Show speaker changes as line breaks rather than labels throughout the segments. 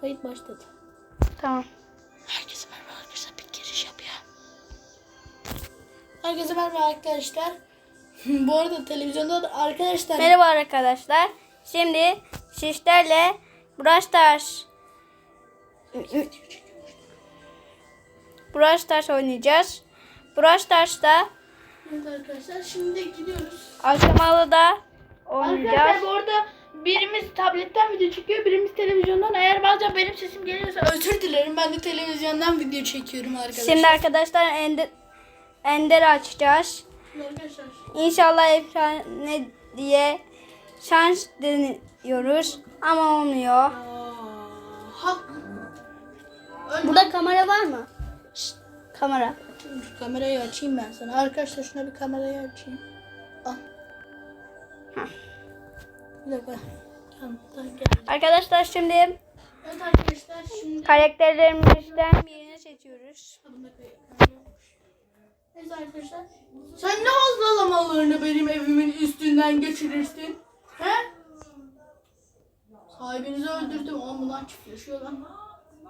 Kayıt başladı.
Tamam.
Herkese merhaba arkadaşlar. Bir giriş yapıyor. Herkese merhaba arkadaşlar. Bu arada televizyonda da arkadaşlar.
Merhaba arkadaşlar. Şimdi sizlerle Brawl Stars Brawl Stars oynayacağız. Brawl Stars'ta
Evet arkadaşlar şimdi gidiyoruz.
aşamalı da
Arkadaşlar
oynayacağız.
bu arada birimiz tabletten video çekiyor, birimiz televizyondan. Eğer bazen benim sesim geliyorsa özür dilerim. Ben de televizyondan video çekiyorum arkadaşlar.
Şimdi arkadaşlar Ender, Ender açacağız.
arkadaşlar.
İnşallah efsane diye şans deniyoruz ama olmuyor. Burada kamera var mı? kamera.
şu kamerayı açayım ben sana. Arkadaşlar şuna bir kamerayı açayım. Bir dakika.
Arkadaşlar şimdi
Evet arkadaşlar şimdi
karakterlerimizden birini seçiyoruz.
Neyse arkadaşlar. Sen ne hazlamalarını benim evimin üstünden geçirirsin? He? Sahibinizi öldürdüm ama bunlar çiftleşiyor lan.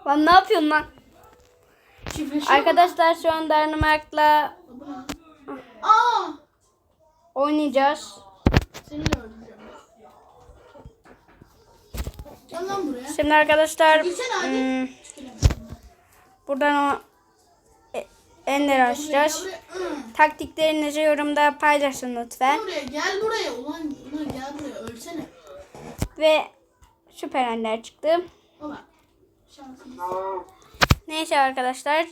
Lan ne yapıyorsun lan?
Çiftleşiyor
Arkadaşlar şu an Dynamite'la?
Aa!
oynayacağız.
Seni de öldüreceğim. Gel lan buraya.
Şimdi arkadaşlar
hadi.
hmm, buradan o e- Ender açacağız. Taktiklerinizi yorumda paylaşın lütfen.
Gel buraya. Gel buraya. Ulan, ulan gel buraya. Ölsene.
Ve süper Ender çıktı.
Baba. Şansın.
Neyse arkadaşlar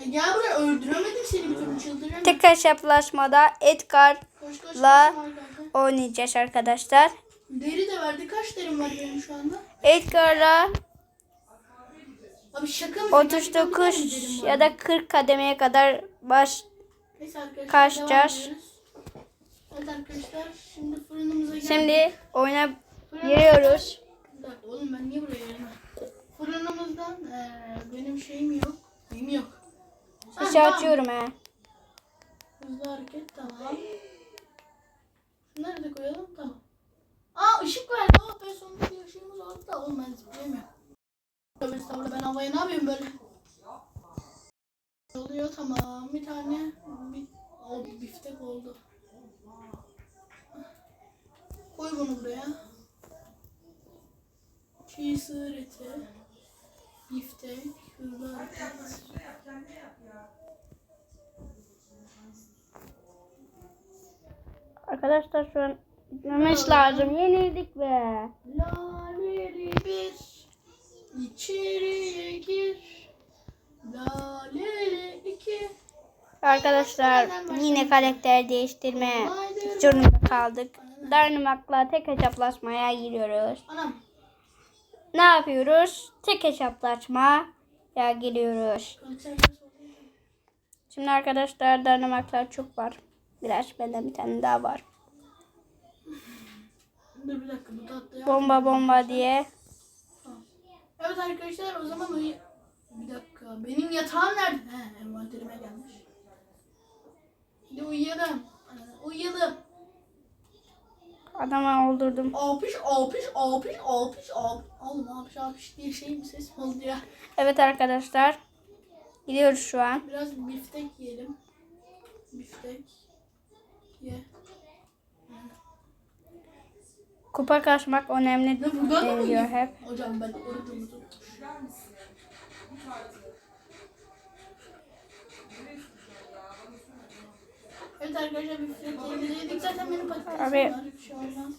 Ya gel buraya. Öldüremedik seni bir türlü çıldırıyorum.
tek hesaplaşmada Edgar'la oynayacağız arkadaşlar.
Deri de verdi. Kaç derim var benim şu anda?
Edgar'la
Abi şaka mı? Gerçekten bir tane
39
derim var.
ya da 40 kademeye kadar baş
Neyse arkadaşlar.
kaçacağız.
Evet arkadaşlar. Şimdi fırınımıza geldik.
Şimdi oyuna giriyoruz.
Oğlum ben niye buraya geldim? Fırınımızdan eee, benim şeyim yok. Neyim yok. Ha,
Sesi
tamam.
açıyorum he.
Hızlı hareket tamam. Şunları da koyalım tamam. Aa ışık verdi. Oh be sonunda bir ışığımız oldu da. Oğlum ben zıplayamıyorum. Tövbe estağfurullah ben havaya ne yapıyorum böyle? Oluyor tamam. Bir tane bir, o biftek oldu. Koy bunu buraya. Çiğ sığır eti. Biftek. Hızlı hareket.
Arkadaşlar şu an gitmemiz lazım. Yenildik be.
Laleli bir içeriye gir. Laleli iki.
Arkadaşlar yine karakter değiştirme zorunda kaldık. Dynamite'la tek hesaplaşmaya giriyoruz.
Anam.
Ne yapıyoruz? Tek hesaplaşmaya giriyoruz. Şimdi arkadaşlar Dynamite'lar çok var. Biraz benden bir tane daha var.
Dur bir dakika bu tatlı.
Bomba bomba diye.
Evet arkadaşlar o zaman uyu... Bir dakika benim yatağım nerede? He envanterime gelmiş. Hadi uyuyalım. Uyuyalım.
Adama öldürdüm.
Alpış alpış alpış alpış alpış. Oğlum alpış alpış diye şey mi ses mi oldu ya?
Evet arkadaşlar. Gidiyoruz şu an.
Biraz biftek yiyelim. Biftek. Ye.
Kupa kasmak önemli deniliyor hep.
Hocam ben orucumu. Evet arkadaşlar biftek yedik. Zaten benim patatesim
Abi.
var. Bir şey olmaz.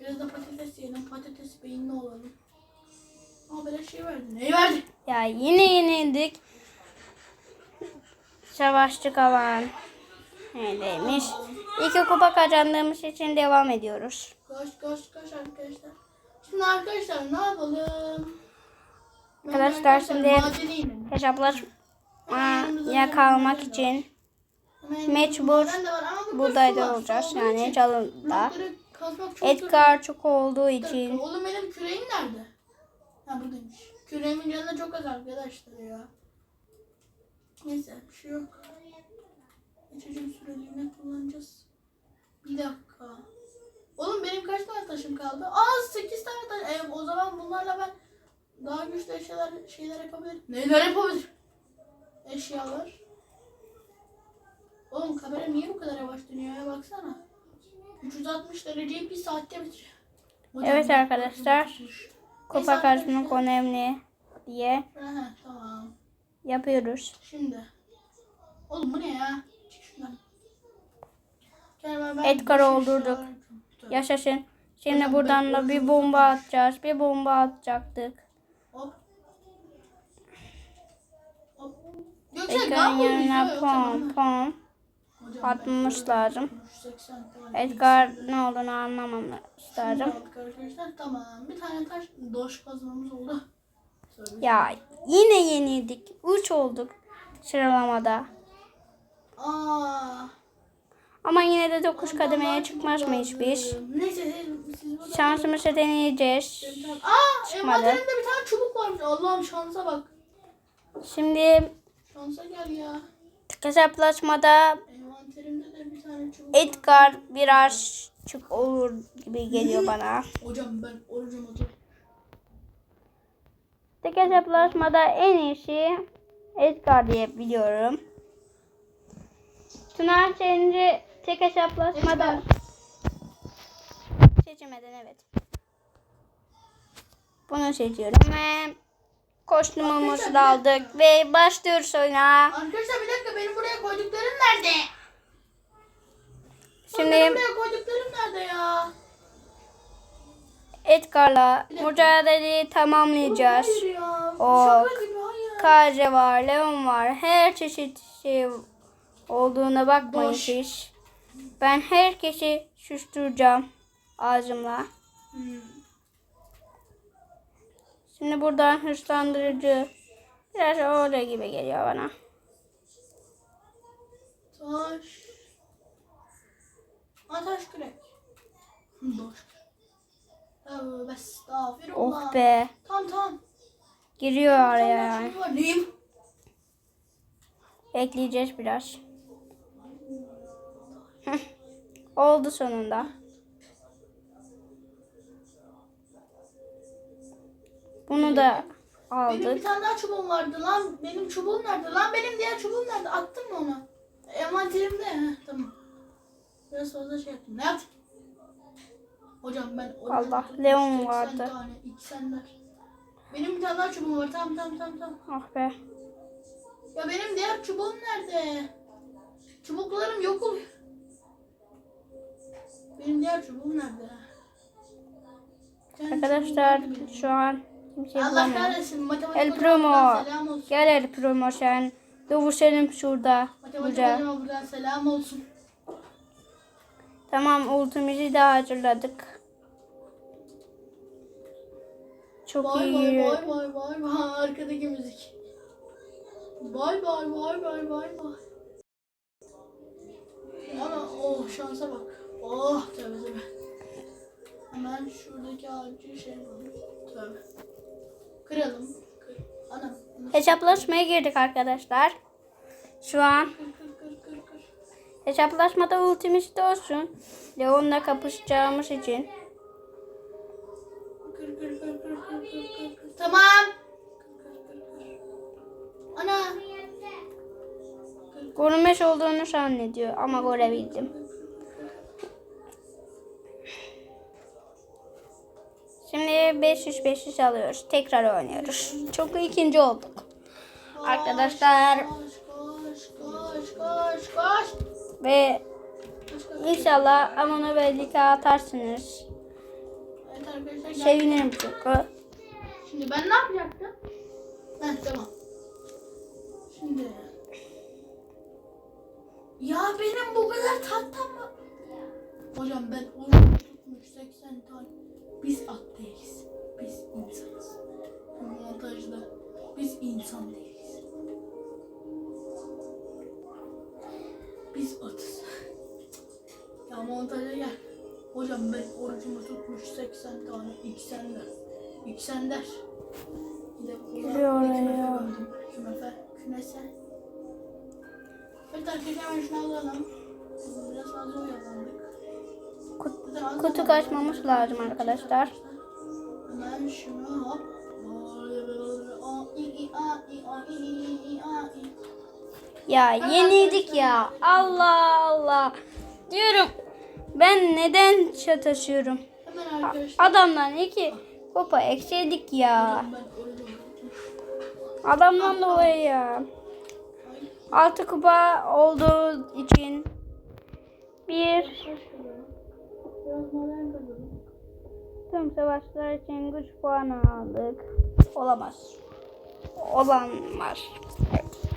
Biraz da patates yiyelim. Patates beyinli olalım. Aa böyle şey verdi. Neyi verdi?
Ya yine yenildik. Savaşçı kalan. Öyleymiş. İki kupa kazandığımız için devam ediyoruz.
Koş koş koş arkadaşlar. Şimdi arkadaşlar ne yapalım? Ben
Arkadaşlar şimdi
madene inelim.
hesaplaşmaya kalmak için mecbur buğdayda olacağız. Yani çalında. Edgar çok olduğu için
Oğlum benim küreğim nerede? Ha buradaymış. Küreğimin canı çok az arkadaşlar ya. Neyse bir şey yok. Geçeceğim süreliğine kullanacağız. Bir dakika. Oğlum benim kaç tane taşım kaldı? Aa 8 tane taş. E, o zaman bunlar Daha güçlü eşyalar şeyler yapabilir. Neler yapabilir? Eşyalar. Oğlum kamera niye bu kadar yavaş dönüyor ya baksana. 360 dereceyi bir saatte bitiriyor.
Evet arkadaşlar. Kupa kazmak
geçti?
önemli diye
Aha, tamam.
yapıyoruz.
Şimdi. Oğlum bu ne ya? Ben-
Edgar'ı öldürdük. Yaşasın. Şimdi buradan da bir bomba atacağız. Bir bomba atacaktık.
Hop. Hop. Göksel
Edgar'ın
ne
yanına
yapıyorsun?
pom pom atmamız lazım.
180 tane
Edgar ne olduğunu anlamamız
Şimdi
lazım.
arkadaşlar. Tamam. Bir tane taş doş kazmamız oldu.
Ya yine yenildik. 3 olduk sıralamada.
Aa.
Ama yine de 9
ondan
kademeye çıkmaz biz?
lazım. Neyse siz.
Şansımızı deneyeceğiz.
Aa!
Çıkmadı.
Envanterimde bir tane çubuk varmış. Allah'ım şansa bak.
Şimdi
Şansa gel ya.
hesaplaşmada
Envanterimde de bir tane çubuk var.
Edgar biraz çık olur gibi geliyor bana.
Hocam ben orucumu tut.
Tek hesaplaşmada en iyisi Edgar diye biliyorum. Tuna sence tek hesaplaşmada
Edgar.
seçemeden evet. Bunu seçiyorum ve kostümümüzü de aldık ve başlıyoruz oyuna.
Arkadaşlar bir dakika benim buraya koyduklarım nerede?
Şimdi
Benim buraya koyduklarım nerede ya?
Edgar'la mücadeleyi tamamlayacağız. O-. Kaze var, Leon var. Her çeşit şey olduğuna bakmayın
Boş.
siz. Ben herkesi susturacağım ağzımla.
Hmm.
Şimdi buradan hırslandırıcı biraz öyle gibi geliyor bana.
Taş. Aa taş kürek. Boş. Tövbe estağfirullah.
Oh be.
Tamam tamam.
Giriyor araya yani. Bekleyeceğiz biraz. Oldu sonunda. Bunu da
Benim bir
aldık.
tane daha çubuğum vardı lan. Benim çubuğum nerede? Lan benim diğer çubuğum nerede? Attın mı onu? Envanterimde. Heh, tamam. Biraz fazla şey yaptım. Ne yaptın? Hocam ben
Allah. Leon
80
vardı.
tane, İksenler. Benim bir tane daha çubuğum var. Tamam tamam tamam tamam.
Ah be.
Ya benim diğer çubuğum nerede? Çubuklarım yok oluyor. Benim diğer çubuğum nerede? Sen
Arkadaşlar
çubuğum
şu an kimseyi
Allah
bulamıyorum.
kahretsin. Matematik
El
hocama
Primo.
buradan selam olsun.
Gel El Primo sen. Dövüşelim şurada.
Matematik hocama buradan selam olsun.
Tamam ultimizi de hazırladık. Çok
Vay
iyi.
vay vay vay vay vay arkadaki müzik. Vay vay vay vay vay vay. Ana oh şansa bak. Oh tövbe tövbe. Hemen şuradaki ağacı şey. Tövbe. Kıralım. Kır. Ana. bunu
Hesaplaşmaya girdik arkadaşlar. Şu an
Kır kır kır kır kır.
hesaplaşmada ultimiz de olsun. Leon'la kapışacağımız için.
Kır kır kır kır kır kır kır kır. Tamam. Kır kır kır kır. Ana.
Görünmez olduğunu zannediyor ama görebildim. Şimdi 500 500 alıyoruz. Tekrar oynuyoruz. Çok ikinci olduk. Arkadaşlar. Ve inşallah Amona ve Lika atarsınız. Sevinirim çünkü.
Şimdi ben ne yapacaktım? Heh tamam. Şimdi. Ya benim bu kadar tahtam mı? Hocam ben oyunu tutmuş 80 tane. Biz at değiliz. Biz insanız. Montajda biz insan değiliz. Biz atız. ya montaja gel. Hocam ben orucumu tutmuş 80 tane İksender. İksender. Bir de buna
Geliyor
bir künefe
ya.
gömdüm. Künefe. Künese. Evet arkadaşlar hemen şunu alalım. Biraz fazla oyalandık.
Kutu
kaldı.
lazım arkadaşlar. Ya yenildik ya. Allah Allah. Diyorum ben neden çataşıyorum? Adamdan iki kupa eksildik ya. Adamdan dolayı ya. Altı kupa olduğu için bir Tüm savaşlar için güç puanı aldık. Olamaz. Olan var. Evet.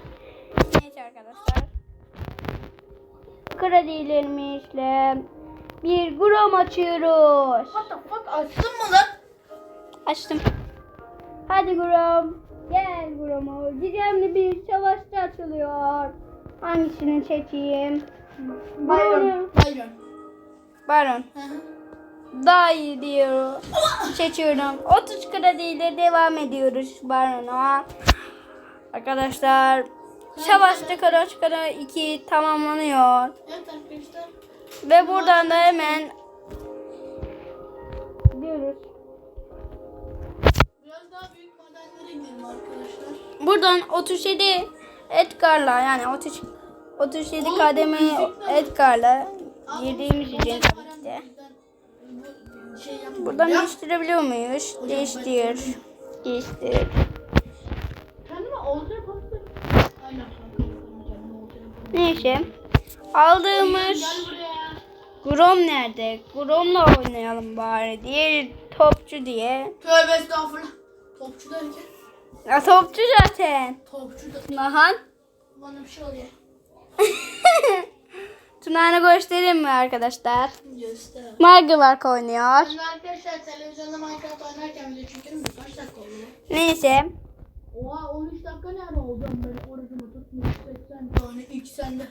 Neyse arkadaşlar. Kredilerimizle bir gram açıyoruz.
What the fuck açtın mı lan?
Açtım. Hadi Grom. Gel Grom'u. Gizemli bir savaşçı açılıyor. Hangisini seçeyim?
Byron. Byron.
Baron. Daha iyi diyor. Seçiyorum. 30 krediyle devam ediyoruz Baron'a. Arkadaşlar Savaşçı Karaçkara 2 tamamlanıyor.
Evet arkadaşlar.
Ve buradan da hemen diyoruz.
Biraz daha büyük modelleri gidelim arkadaşlar.
Buradan 37 Edgar'la yani 30 37 kademe Edgar'la girdiğimiz için tabii ki de.
Bu şey.
Buradan değiştirebiliyor muyuz? Değiştir. Değiştir. Neyse. Aldığımız. Grom nerede? Grom'la oynayalım bari. Diğer topçu diye.
Tövbe estağfurullah. Topçu derken.
Ya topçu zaten.
Topçu da.
Nahan.
Bana bir şey oluyor.
Tunağını göstereyim mi arkadaşlar?
Göster.
Margıvark oynuyor.
Şimdi arkadaşlar televizyonda Minecraft oynarken video çekelim birkaç dakika oluyor.
Neyse.
Oha 13 dakika nerede olacağım ben orucumu tutmuş 80 tane ilk sende.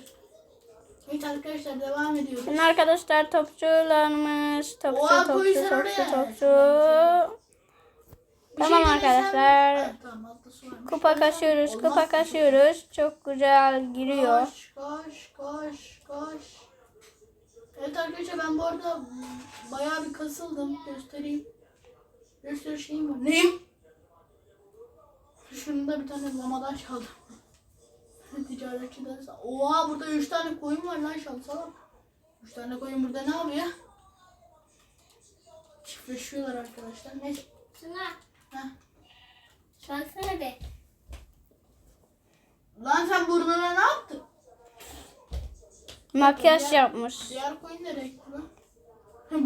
Evet arkadaşlar devam ediyoruz.
Şimdi arkadaşlar topçularımız topçu
Oha,
topçu topçu
oraya.
topçu.
Bir
Tamam
şey
arkadaşlar.
Evet, tamam.
Kupa kaşıyoruz, kupa kaşıyoruz. Çok güzel giriyor.
Koş koş koş koş. Evet arkadaşlar ben bu arada bayağı bir kasıldım. Göstereyim. Sürü şeyim var. Neyim? Şunda bir tane lamadan çaldım. Ticaretçi derse. Oha burada 3 tane koyun var lan şansa bak. 3 tane koyun burada ne yapıyor? Çiftleşiyorlar arkadaşlar. Neyse.
Suna,
Heh.
baksana be.
Lan sen burnuna ne yaptın?
Makyaj yapmış.
Diğer koyun nereye gitti lan?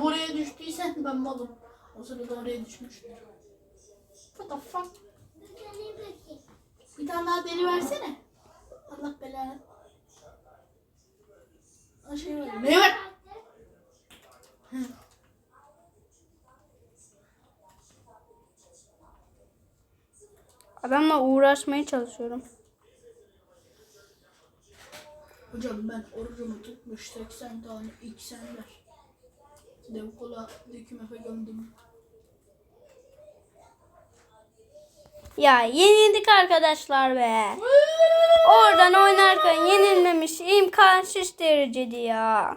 Buraya düştüysen ben malım. O sırada oraya düşmüştür. What the fuck? Bir tane daha deri versene. Allah belanı. Şey var. Ne var?
Adamla uğraşmaya çalışıyorum.
Hocam ben orucumu tutmuş 80 tane iksenler. Dev kola dökümefe gömdüm.
Ya yenildik arkadaşlar be. Oradan oynarken yenilmemiş imkansız derecede ya.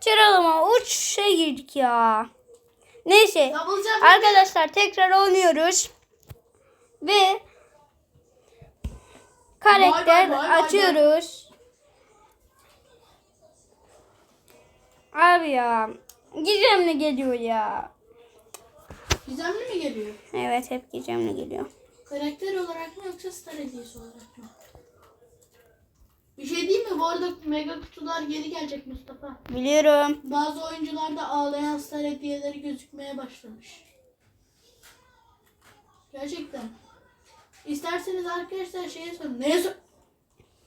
Sıralama uçuşa girdik ya. Neyse arkadaşlar tekrar oynuyoruz. Ve karakter
bay bay bay
açıyoruz. Abi ya gizemli geliyor ya.
Gizemli mi geliyor?
Evet hep gizemli geliyor.
Karakter olarak mı yoksa star hediyesi olarak mı? Bir şey değil mi? Bu arada mega kutular geri gelecek Mustafa.
Biliyorum.
Bazı oyuncularda ağlayan star hediyeleri gözükmeye başlamış. Gerçekten. İsterseniz arkadaşlar şeye sorun. Neye sor?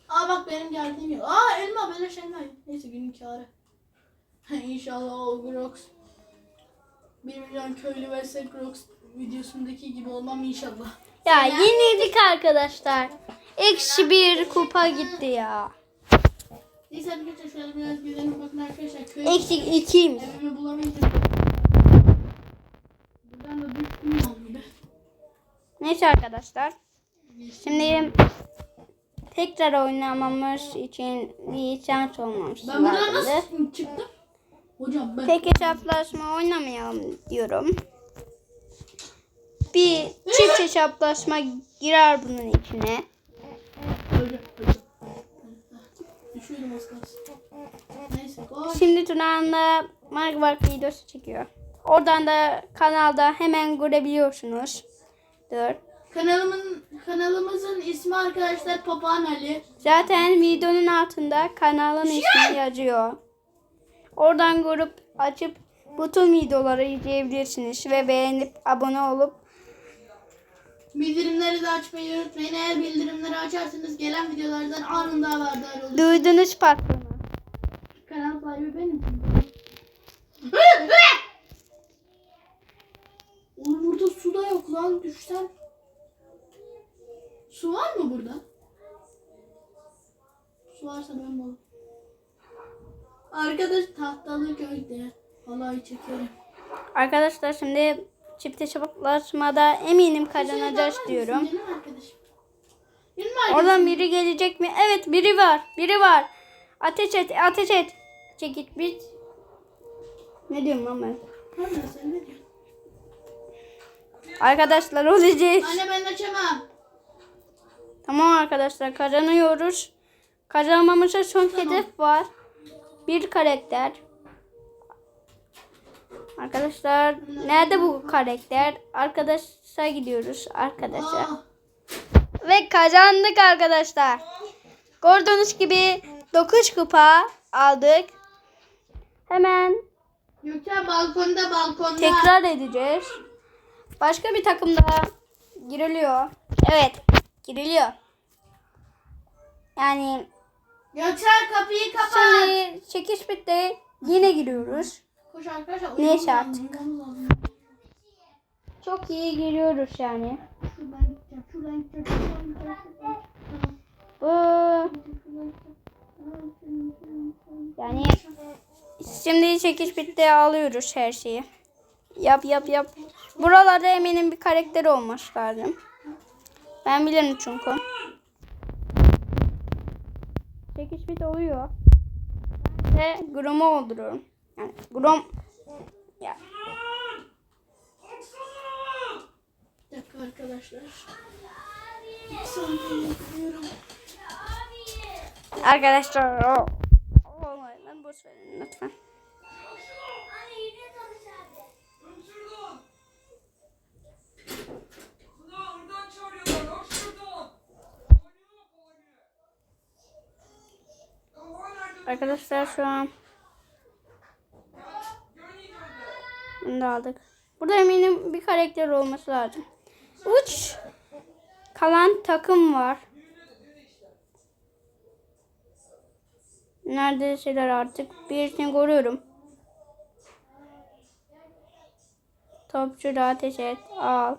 Aa bak benim geldiğim yok. Aa elma beleş elma. Neyse günün kârı. İnşallah o Grox 1 milyon köylü vs Grox videosundaki gibi olmam inşallah.
Ya yenildik arkadaşlar. Eksi bir kupa gitti ya.
Neyse arkadaşlar şöyle biraz gidelim bakın arkadaşlar köy
ikiymiş.
evimi bulamayacağım. Buradan da düştüm gibi.
Neyse arkadaşlar. Şimdi tekrar oynamamız için bir şans olmamız
Ben buradan nasıl çıktım? Hocam ben
Tek hesaplaşma oynamayalım diyorum. Bir çift hesaplaşma girer bunun içine. Şimdi Tuna'nda Minecraft videosu çekiyor. Oradan da kanalda hemen görebiliyorsunuz. Dur.
Kanalımın kanalımızın ismi arkadaşlar Papağan Ali.
Zaten videonun altında kanalın ismi yazıyor. Oradan görüp açıp bütün videoları izleyebilirsiniz ve beğenip abone olup
Bildirimleri de açmayı unutmayın. Eğer bildirimleri açarsanız gelen videolardan anında haberdar olursunuz.
duydunuz patronu.
Kanal sahibi benim. Oğlum burada su da yok lan düşsem. Su var mı burada? Su varsa ben bulurum. Arkadaş tahtalı köyde. Halay çekerim.
Arkadaşlar şimdi çift hesaplaşmada eminim kazanacağız
Bir şey mısın
diyorum. Oradan biri gelecek mi? Evet biri var. Biri var. Ateş et, ateş et. Çekit bit. Ne diyorum lan ben? Arkadaşlar olacak.
Anne ben açamam.
Tamam arkadaşlar kazanıyoruz. Kazanmamıza son hedef var. Bir karakter. Arkadaşlar nerede bu karakter? Arkadaşa gidiyoruz arkadaşa.
Aa,
Ve kazandık arkadaşlar. Gördüğünüz gibi 9 kupa aldık. Hemen
Gökçen balkonda balkonda.
tekrar edeceğiz. Başka bir takım daha giriliyor. Evet giriliyor. Yani
Gökçen kapıyı kapat.
Şimdi çekiş bitti. Yine giriyoruz.
Koş arkadaşlar.
Neyse artık. Çok iyi giriyoruz yani. Bu yani şimdi çekiş bitti alıyoruz her şeyi. Yap yap yap. Buralarda eminim bir karakter olması lazım. Ben bilirim çünkü. Çekiş bit oluyor. Ve Grom'u öldürüyorum. Yani Grom ya
Bir dakika arkadaşlar.
Arkadaşlar o o olmayın lan boş verin lütfen. Arkadaşlar şu an bunu da aldık. Burada eminim bir karakter olması lazım. Uç kalan takım var. Neredeseler artık birisini görüyorum. Topçu da ateş et. Al.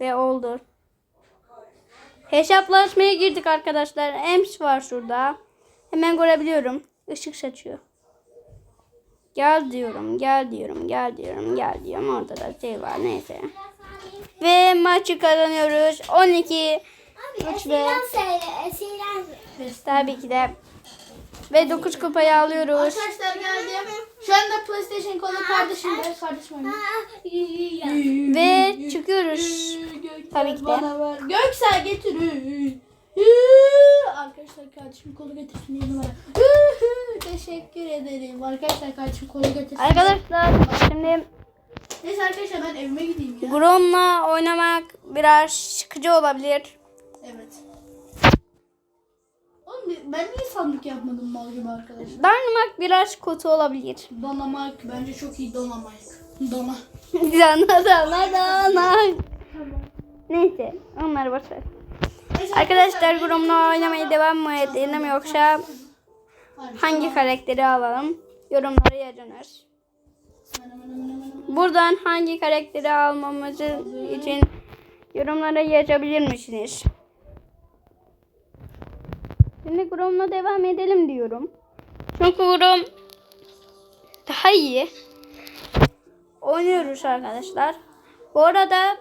Ve oldur. Hesaplaşmaya girdik arkadaşlar. Ems var şurada. Hemen görebiliyorum. Işık saçıyor. Gel diyorum, gel diyorum, gel diyorum, gel diyorum. Orada da şey var neyse. Ve maçı kazanıyoruz. 12 3 ve
söyle, Esir'den
tabii ki de ve 9 kupayı alıyoruz.
Arkadaşlar geldim. Şu anda PlayStation kolu kardeşim de. Kardeşim oynuyor.
Ve çıkıyoruz. Tabii ki de.
Göksel getir. Arkadaşlar kardeşim kolu getirsin diye numara. Teşekkür ederim. Arkadaşlar kardeşim kolu getirsin.
Arkadaşlar şimdi
Neyse arkadaşlar ben evime gideyim ya.
Grom'la oynamak biraz sıkıcı olabilir.
Evet. Oğlum ben niye sandık yapmadım mal gibi arkadaşlar?
Dynamite biraz kötü olabilir.
Donamak bence çok iyi donamak. Dona.
Dana dana dana. Neyse onları boş ver.
Neyse
Arkadaşlar Grom'la oynamaya devam mı edelim yoksa hangi karakteri alalım? Yorumlara yazınız. Buradan hangi karakteri almamız için yorumlara yazabilir misiniz? Şimdi Grom'la devam edelim diyorum. Çünkü Grom daha iyi. Oynuyoruz arkadaşlar. Bu arada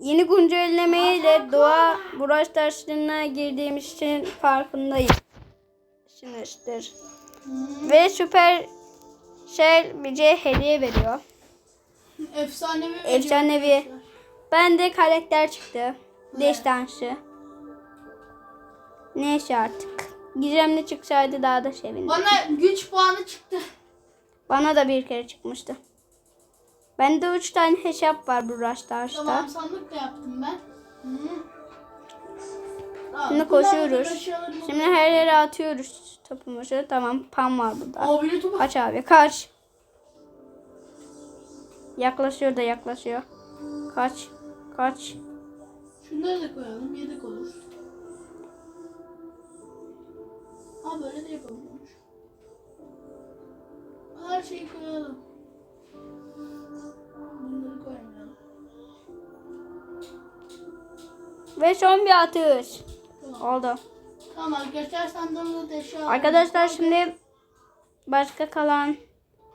yeni güncellemeyle doğa Brawl Stars'ına girdiğimiz için farkındayım. Sinirdir. Ve süper şey bize hediye veriyor.
Efsanevi.
Efsanevi Bende karakter çıktı. Destansı. Neyse artık. Gizemli çıksaydı daha da sevindim.
Bana güç puanı çıktı.
Bana da bir kere çıkmıştı. Bende üç tane hesap var bu Stars'ta.
Tamam sandık da yaptım ben. Hı.
Şimdi koşuyoruz. Şimdi her yere atıyoruz topumuzu. Tamam pam var burada. Kaç abi kaç. Yaklaşıyor da yaklaşıyor. Kaç. Kaç.
Şunları da koyalım. Yedek olur. Aa böyle de yapabiliyormuş. Her şeyi koyalım.
Ve son bir atış. Oldu.
Tamam arkadaşlar sandığımızda da eşya
Arkadaşlar şimdi başka kalan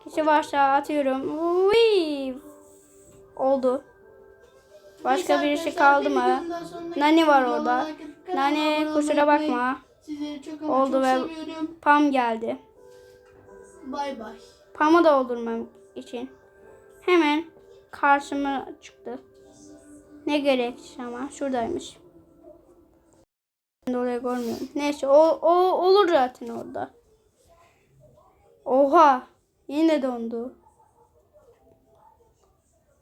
kişi varsa atıyorum. Uy. Oldu. Başka birisi kaldı mı? Nani var orada. Nani kusura bakma. Oldu ve-. Pam geldi.
Bay bay.
Pam'ı da doldurmam için. Hemen karşıma çıktı. Ne gerekti ama şuradaymış. Ben de orayı görmüyorum. Neyse o, o olur zaten orada. Oha yine dondu.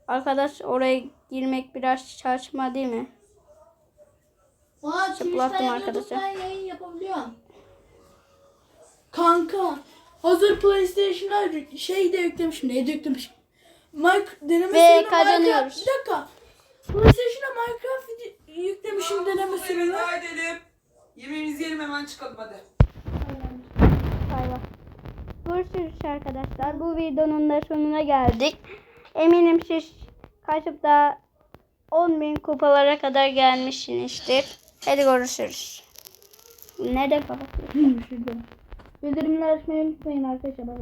Arkadaş oraya girmek biraz saçma değil mi?
Aa, Twitch'ten
arkadaşlar.
Yayın yapabiliyorum. Kanka hazır PlayStation'a şey de yüklemişim. Neydi yüklemişim? Mike deneme
Ve
sürümü
kazanıyoruz.
Minecraft- Bir dakika. PlayStation'a Minecraft video- yüklemişim deneme
Hadi
sürümü.
edelim. Yemeğimizi yiyelim hemen çıkalım hadi.
Bay bay. Görüşürüz arkadaşlar. Bu videonun da sonuna geldik. Eminim siz kaçıp da 10.000 kupalara kadar gelmişsinizdir. Hadi görüşürüz. Nerede kapatıyorsun?
Bildirimleri açmayı unutmayın arkadaşlar.